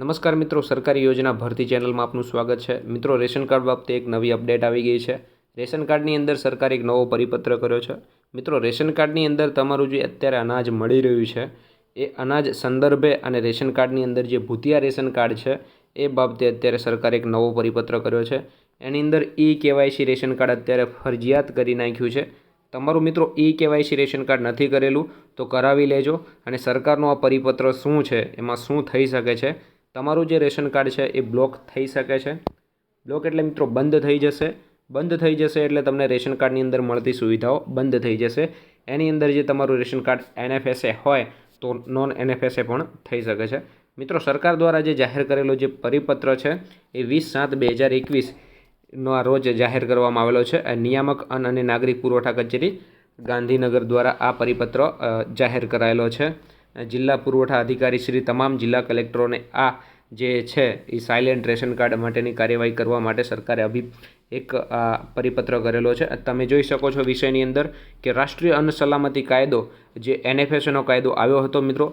નમસ્કાર મિત્રો, સરકારી યોજના ભરતી ચેનલમાં આપનું સ્વાગત છે. મિત્રો, રેશન કાર્ડ બાબતે એક નવી અપડેટ આવી ગઈ છે. રેશન કાર્ડની અંદર સરકારે એક નવો પરિપત્ર કર્યો છે. મિત્રો, રેશન કાર્ડની અંદર તમારું જે અત્યારે અનાજ મળી રહ્યું છે, એ અનાજ સંદર્ભે અને રેશન કાર્ડની અંદર જે ભૂતિયા રેશન કાર્ડ છે, એ બાબતે અત્યારે સરકારે એક નવો પરિપત્ર કર્યો છે. એની અંદર ઈ કેવાયસી રેશન કાર્ડ અત્યારે ફરજિયાત કરી નાખ્યું છે. તમારું મિત્રો ઈ કેવાયસી રેશન કાર્ડ નથી કરેલું, તો કરાવી લેજો. અને સરકારનો આ પરિપત્ર શું છે, એમાં શું થઈ શકે છે તમારું જે રેશન કાર્ડ છે એ બ્લોક થઈ શકે છે. બ્લોક એટલે મિત્રો બંધ થઈ જશે. બંધ થઈ જશે એટલે તમને રેશન કાર્ડની અંદર મળતી સુવિધાઓ બંધ થઈ જશે. એની અંદર જે તમારું રેશન કાર્ડ એનએફએસએ હોય તો નોન એનએફએસએ પણ થઈ શકે છે. મિત્રો સરકાર દ્વારા જે જાહેર કરેલો જે પરિપત્ર છે એ વીસ સાત બે હજાર એકવીસનો આ રોજ જાહેર કરવામાં આવેલો છે. નિયામક અન્ન અને નાગરિક પુરવઠા કચેરી ગાંધીનગર દ્વારા આ પરિપત્ર જાહેર કરાયેલો છે. જિલ્લા પુરવઠા અધિકારી શ્રી તમામ જિલ્લા કલેક્ટરોને આ જે છે, એ સાયલેન્ટ રેશન કાર્ડ માટેની કાર્યવાહી કરવા માટે સરકારે અભિ, એક પરિપત્ર કરેલો છે. તમે જોઈ શકો છો વિષયની અંદર કે રાષ્ટ્રીય અન્ન સલામતી કાયદો, જે એનએફએસનો કાયદો આવ્યો હતો મિત્રો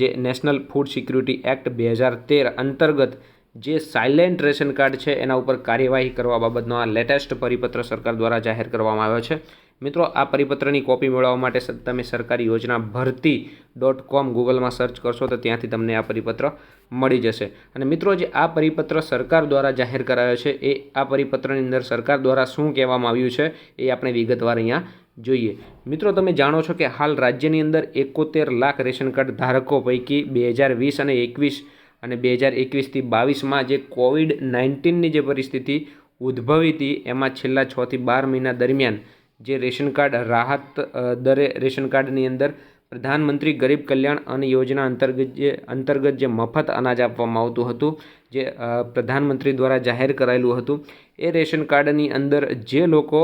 જે નેશનલ ફૂડ સિક્યુરિટી એક્ટ બે હજાર તેર અંતર્ગત જે સાયલેન્ટ રેશન કાર્ડ છે, એના ઉપર કાર્યવાહી કરવા બાબતનો આ લેટેસ્ટ પરિપત્ર સરકાર દ્વારા જાહેર કરવામાં આવ્યો છે. મિત્રો, આ પરિપત્રની કોપી મેળવવા માટે તમે સરકારી યોજના ભરતી ડોટ કોમ ગૂગલમાં સર્ચ કરશો તો ત્યાંથી તમને આ પરિપત્ર મળી જશે. અને મિત્રો, જે આ પરિપત્ર સરકાર દ્વારા જાહેર કરાયો છે, એ આ પરિપત્રની અંદર સરકાર દ્વારા શું કહેવામાં આવ્યું છે, એ આપણે વિગતવાર અહીંયા જોઈએ. મિત્રો, તમે જાણો છો કે હાલ રાજ્યની અંદર એકોતેર લાખ રેશન કાર્ડ ધારકો પૈકી બે હજાર વીસ અને એકવીસ અને બે હજાર એકવીસથી બાવીસમાં જે કોવિડ નાઇન્ટીનની જે પરિસ્થિતિ ઉદ્ભવી હતી, એમાં છેલ્લા છથી બાર મહિના દરમિયાન જે રેશન કાર્ડ રાહત દરે રેશન કાર્ડની અંદર પ્રધાનમંત્રી ગરીબ કલ્યાણ અન્ન યોજના અંતર્ગત જે અંતર્ગત જે મફત અનાજ આપવામાં આવતું હતું, જે પ્રધાનમંત્રી દ્વારા જાહેર કરાયેલું હતું, એ રેશન કાર્ડની અંદર જે લોકો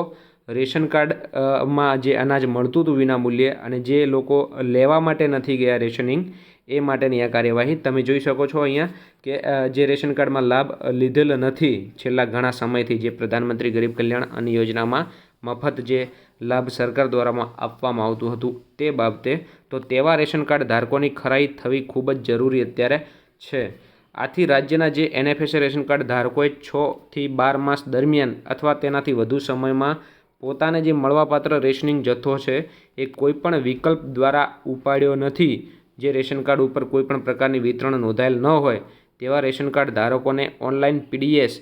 રેશન કાર્ડમાં જે અનાજ મળતું હતું વિનામૂલ્યે અને જે લોકો લેવા માટે નથી ગયા રેશનિંગ, એ માટેની આ કાર્યવાહી તમે જોઈ શકો છો અહીંયા કે જે રેશન કાર્ડમાં લાભ લીધેલ નથી છેલ્લા ઘણા સમયથી જે પ્રધાનમંત્રી ગરીબ કલ્યાણ અન્ન યોજનામાં મફત જે લાભ સરકાર દ્વારામાં આપવામાં આવતું હતું તે બાબતે તો તેવા રેશન કાર્ડ ધારકોની ખરાઈ થવી ખૂબ જ જરૂરી અત્યારે છે. આથી રાજ્યના જે એનએફએસ રેશન કાર્ડ ધારકોએ છથી બાર માસ દરમિયાન અથવા તેનાથી વધુ સમયમાં પોતાને જે મળવાપાત્ર રેશનિંગ જથ્થો છે એ કોઈપણ વિકલ્પ દ્વારા ઉપાડ્યો નથી. જે રેશન કાર્ડ ઉપર કોઈપણ પ્રકારની વિતરણ નોંધાયેલ ન હોય તેવા રેશન કાર્ડ ધારકોને ઓનલાઈન પીડીએસ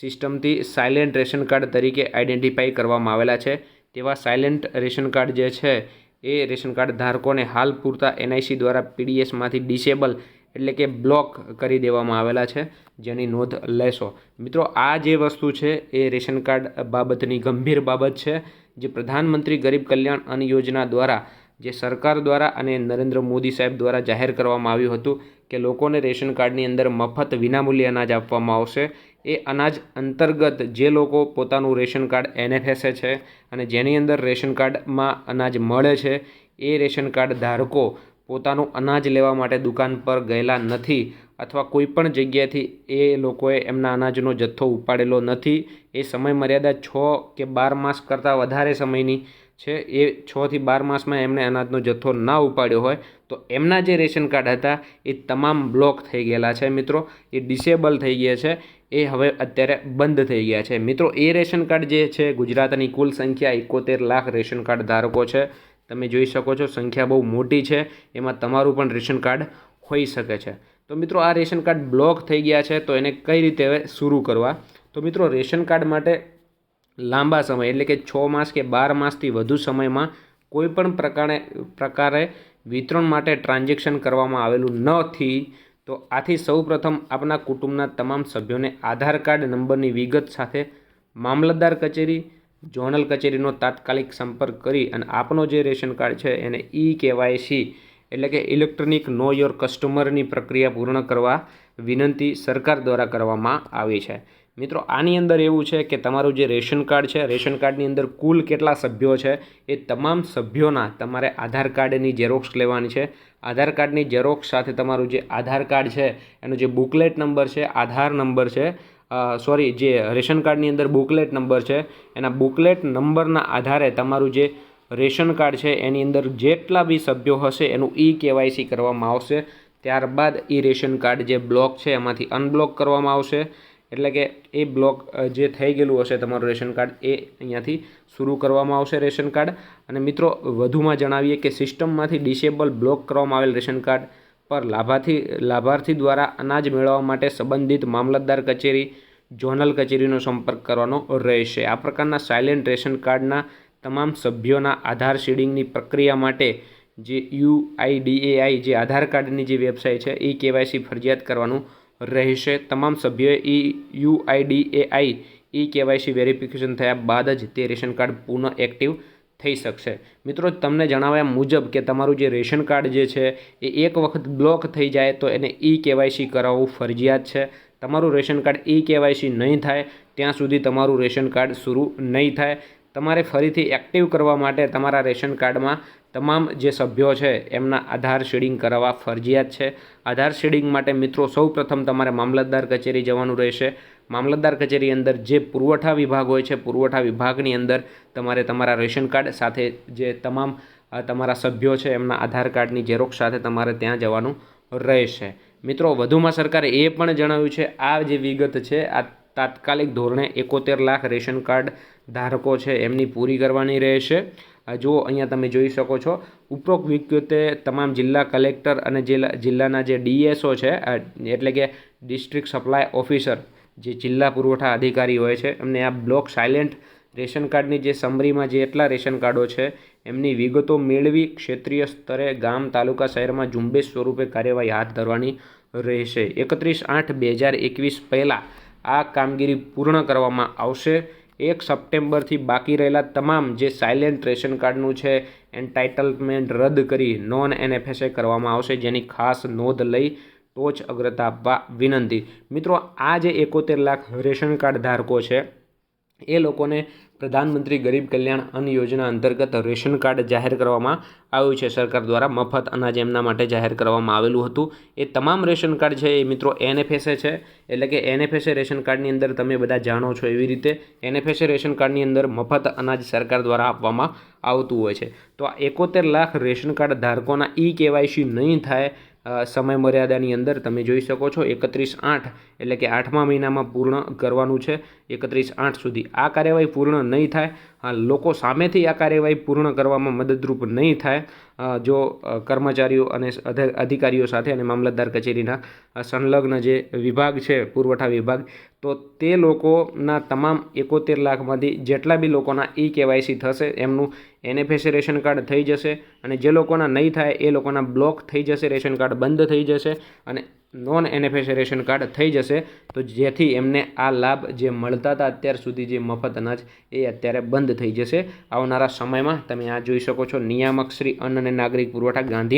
સિસ્ટમથી સાયલેન્ટ રેશન કાર્ડ તરીકે આઈડેન્ટિફાઈ કરવામાં આવેલા છે. તેવા સાયલેન્ટ રેશન કાર્ડ જે છે, એ રેશન કાર્ડ ધારકોને હાલ પૂરતા એનઆઈસી દ્વારા પીડીએસમાંથી ડિસેબલ એટલે કે બ્લોક કરી દેવામાં આવેલા છે. જેની નોંધ લેશો. મિત્રો, આ જે વસ્તુ છે, એ રેશન કાર્ડ બાબતની ગંભીર બાબત છે, જે પ્રધાનમંત્રી ગરીબ કલ્યાણ અન્ન યોજના દ્વારા, જે સરકાર દ્વારા અને નરેન્દ્ર મોદી સાહેબ દ્વારા જાહેર કરવામાં આવ્યું હતું કે લોકોને રેશન કાર્ડની અંદર મફત વિનામૂલ્ય અનાજ આપવામાં આવશે. એ અનાજ અંતર્ગત જે લોકો પોતાનું રેશન કાર્ડ એનએફએસએ છે અને જેની અંદર રેશન કાર્ડમાં અનાજ મળે છે, એ રેશન કાર્ડ ધારકો પોતાનું અનાજ લેવા માટે દુકાન પર ગયેલા નથી અથવા કોઈ પણ જગ્યાએથી એ લોકોએ એમના અનાજનો જથ્થો ઉપાડેલો નથી. એ સમય મર્યાદા છ કે બાર માસ કરતાં વધારે સમયની છે. એ છથી બાર માસમાં એમણે અનાજનો જથ્થો ના ઉપાડ્યો હોય તો એમના જે રેશન કાર્ડ હતા એ તમામ બ્લોક થઈ ગયેલા છે મિત્રો. એ ડિસેબલ થઈ ગયા છે. એ હવે અત્યારે બંધ થઈ ગયા છે. મિત્રો, એ રેશન કાર્ડ જે છે, ગુજરાતની કુલ સંખ્યા એકોતેર લાખ રેશન કાર્ડ ધારકો છે. તમે જોઈ શકો છો, સંખ્યા બહુ મોટી છે. એમાં તમારું પણ રેશન કાર્ડ હોઈ શકે છે. તો મિત્રો, આ રેશન કાર્ડ બ્લોક થઈ ગયા છે, તો એને કઈ રીતે હવે શરૂ કરવા? તો મિત્રો, રેશન કાર્ડ માટે લાંબા સમય, એટલે કે છ માસ કે બાર માસથી વધુ સમયમાં કોઈપણ પ્રકારે પ્રકારે વિતરણ માટે ટ્રાન્ઝેક્શન કરવામાં આવેલું નથી તો આથી સૌપ્રથમ આપના કુટુંબના તમામ સભ્યોને આધાર કાર્ડ નંબરની વિગત સાથે મામલતદાર કચેરી ઝોનલ કચેરીનો તાત્કાલિક સંપર્ક કરી અને આપનો જે રેશન કાર્ડ છે એને ઈ કેવાયસી એટલે કે ઇલેક્ટ્રોનિક નો યોર કસ્ટમરની પ્રક્રિયા પૂર્ણ કરવા વિનંતી સરકાર દ્વારા કરવામાં આવી છે. મિત્રો, આની અંદર એવું છે કે તમારું જે રેશન કાર્ડ છે, રેશન કાર્ડની અંદર કુલ કેટલા સભ્યો છે, એ તમામ સભ્યોના તમારે આધાર કાર્ડની ઝેરોક્સ લેવાની છે. આધાર કાર્ડની ઝેરોક્સ સાથે તમારું જે આધાર કાર્ડ છે, એનો જે બુકલેટ નંબર છે, આધાર નંબર છે સોરી, જે રેશન કાર્ડની અંદર બુકલેટ નંબર છે, એના બુકલેટ નંબરના આધારે તમારું જે રેશન કાર્ડ છે, એની અંદર જેટલા બી સભ્યો હશે, એનું ઈ કેવાયસી કરવામાં આવશે. ત્યારબાદ એ રેશન કાર્ડ જે બ્લોક છે, એમાંથી અનબ્લોક કરવામાં આવશે. એટલે કે એ બ્લોક જે થઈ ગયેલું હશે તમારું રેશન કાર્ડ, એ અહીંયાથી શરૂ કરવામાં આવશે રેશન કાર્ડ. અને મિત્રો, વધુમાં જણાવીએ કે સિસ્ટમમાંથી ડિસેબલ બ્લોક કરવામાં આવેલ રેશન કાર્ડ પર લાભાર્થી લાભાર્થી દ્વારા અનાજ મેળવવા માટે સંબંધિત મામલતદાર કચેરી, ઝોનલ કચેરીનો સંપર્ક કરવાનો રહેશે. આ પ્રકારના સાયલેન્ટ રેશન કાર્ડના તમામ સભ્યોના આધાર શીડિંગની પ્રક્રિયા માટે જે યુઆઈડીએઆઈ, જે આધાર કાર્ડની જે વેબસાઇટ છે, એ કેવાયસી ફરજિયાત કરવાનું રહેશે. તમામ સભ્યોએ e UIDAI, e KYC verification થયા બાદ જ તે રેશન કાર્ડ પુનઃ એક્ટિવ થઈ શકશે. મિત્રો, તમને જણાવ્યા મુજબ કે તમારું જે રેશન કાર્ડ જે છે, એ એક વખત બ્લોક થઈ જાય તો એને ઈ કેવાયસી કરાવવું ફરજિયાત છે. તમારું રેશન કાર્ડ ઈ કેવાયસી નહીં થાય, ત્યાં સુધી તમારું રેશન કાર્ડ શરૂ નહીં થાય. તમારે ફરીથી એક્ટિવ કરવા માટે તમારા રેશન કાર્ડમાં તમામ જે સભ્યો છે, એમના આધાર શેડિંગ કરાવવા ફરજિયાત છે. આધાર શેડિંગ માટે મિત્રો સૌ પ્રથમ તમારે મામલતદાર કચેરી જવાનું રહેશે. મામલતદાર કચેરી અંદર જે પુરવઠા વિભાગ હોય છે, પુરવઠા વિભાગની અંદર તમારે તમારા રેશન કાર્ડ સાથે જે તમામ તમારા સભ્યો છે, એમના આધાર કાર્ડની ઝેરોક્ષ સાથે તમારે ત્યાં જવાનું રહેશે. મિત્રો, વધુમાં સરકારે એ પણ જણાવ્યું છે, આ જે વિગત છે, આ તાત્કાલિક ધોરણે એકોતેર લાખ રેશન કાર્ડ ધારકો છે, એમની પૂરી કરવાની રહેશે. જુઓ, અહીંયા તમે જોઈ શકો છો, ઉપરોક્ત વિગતે તમામ જિલ્લા કલેક્ટર અને જિલ્લા જિલ્લાના જે ડીએસઓ છે એટલે કે ડિસ્ટ્રિક્ટ સપ્લાય ઓફિસર, જે જિલ્લા પુરવઠા અધિકારી હોય છે, એમને આ બ્લોક સાયલેન્ટ રેશન કાર્ડની જે સમરીમાં જે એટલા રેશન કાર્ડો છે, એમની વિગતો મેળવી ક્ષેત્રીય સ્તરે ગામ, તાલુકા શહેરમાં ઝુંબેશ સ્વરૂપે કાર્યવાહી હાથ ધરવાની રહેશે. એકત્રીસ આઠ બે હજાર એકવીસ પહેલાં આ કામગીરી પૂર્ણ કરવામાં આવશે. એક સપ્ટેમ્બરથી બાકી રહેલા તમામ જે સાયલેન્ટ રેશન કાર્ડનું છે એન્ટાઇટલમેન્ટ રદ કરી નોન એનએફએસએ કરવામાં આવશે, જેની ખાસ નોંધ લઈ ટોચ અગ્રતા આપવા વિનંતી. મિત્રો, આ જે એકોતેર લાખ રેશન કાર્ડ ધારકો છે, એ લોકોને પ્રધાનમંત્રી ગરીબ કલ્યાણ અન્ન યોજના અંતર્ગત રેશન કાર્ડ જાહેર કરવામાં આવ્યું છે. સરકાર દ્વારા મફત અનાજ એમના માટે જાહેર કરવામાં આવેલું હતું. એ તમામ રેશન કાર્ડ છે એ મિત્રો એનએફએસએ છે. એટલે કે એનએફએસએ રેશન કાર્ડની અંદર તમે બધા જાણો છો એવી રીતે એનએફએસએ રેશન કાર્ડની અંદર મફત અનાજ સરકાર દ્વારા આપવામાં આવતું હોય છે. તો આ એકોતેર લાખ રેશન કાર્ડ ધારકોના ઈ કેવાયસી નહીં થાય સમય મર્યાદાની અંદર તમે જોઈ શકો છો એકત્રીસ આઠ એટલે કે આઠમા મહિનામાં પૂર્ણ કરવાનું છે. એકત્રીસ આઠ સુધી આ કાર્યવાહી પૂર્ણ નહીં થાય. લોકો સામેથી આ કાર્યવાહી પૂર્ણ કરવામાં મદદરૂપ નહીં થાય. જો કર્મચારીઓ અને અધ- અધિકારીઓ સાથે અને મામલતદાર કચેરીના સંલગ્ન જે વિભાગ છે, પુરવઠા વિભાગ, તો તે લોકોના તમામ એકોતેર લાખમાંથી જેટલા બી લોકોના ઈ કેવાયસી થશે, એમનું એનએફએસએ રેશન કાર્ડ થઈ જશે અને જે લોકોના નહીં થાય એ લોકોના બ્લોક થઈ જશે, રેશન કાર્ડ બંધ થઈ જશે અને નોન એનએફએસ રેશન કાર્ડ થઈ જશે. તો જેથી એમને આ લાભ જે મળતા હતા અત્યાર સુધી જે મફત અનાજ, એ અત્યારે બંધ થઈ જશે. આવનારા સમયમાં તમે આ જોઈ શકો છો. નિયામક શ્રી અન્ન અને નાગરિક પુરવઠા ગાંધી